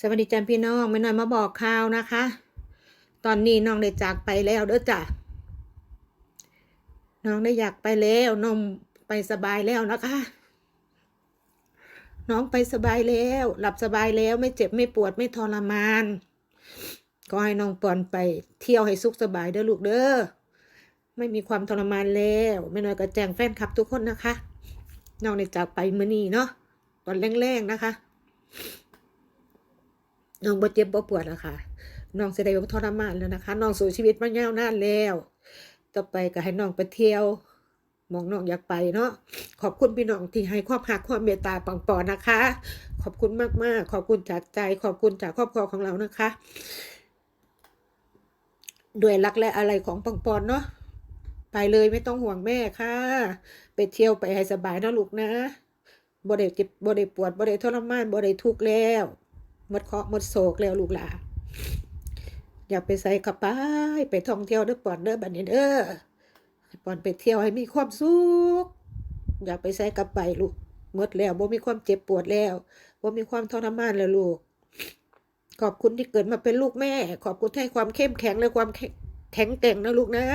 สวัสดีจันพี่น้องไม่น้อยมาบอกข่าวนะคะ ตอนนี้น้องได้จากไปแล้วเด้อจ้ะน้องได้อยากไปแล้วน้องไปสบายแล้วนะคะ น้องไปสบายแล้ว หลับสบายแล้วไม่เจ็บไม่ปวดไม่ทรมาน ก็ให้น้องปอนไปเที่ยวให้สุขสบายเด้อลูกเด้อไม่มีความทรมานแล้วไม่น้อยก็แจ้งแฟนคลับทุกคนนะคะน้องได้จากไปเมื้อนี้เนาะตอนแรงๆนะคะ น้องบ่เจ็บบ่ปวดแล้วค่ะน้องแสดงว่าทรมานแล้วนะคะน้องสู้ชีวิตมายาวนานแล้ว ต่อไปก็ให้น้องไปเที่ยวมองน้องอยากไปเนาะขอบคุณพี่น้องที่ให้ความหักความเมตตาปังปอนะคะ ขอบคุณมากๆ ขอบคุณจากใจ ขอบคุณจากครอบครัวของเรานะคะด้วยรักและอะไรของปังปอนเนาะไปเลยไม่ต้องห่วงแม่ค่ะ ไปเที่ยวไปให้สบายนาะลูกนะบ่ได้เจ็บบ่ได้ปวดบ่ได้ทรมานบ่ได้ทุกข์แล้ว หมดเคราะห์หมดโศกแล้วลูกหลาอยากไปใส่กระป๋าไปท่องเที่ยวเด้อปอนเด้อบัดนี้เด้อปอนไปเที่ยวให้มีความสุขอยากไปใส่กระไปลูกหมดแล้วบ่มีความเจ็บปวดแล้วบ่มีความทรมานแล้วลูก ขอบคุณที่เกิดมาเป็นลูกแม่ ขอบคุณให้ความเข้มแข็งและความแข็งแกร่งนะลูกนะ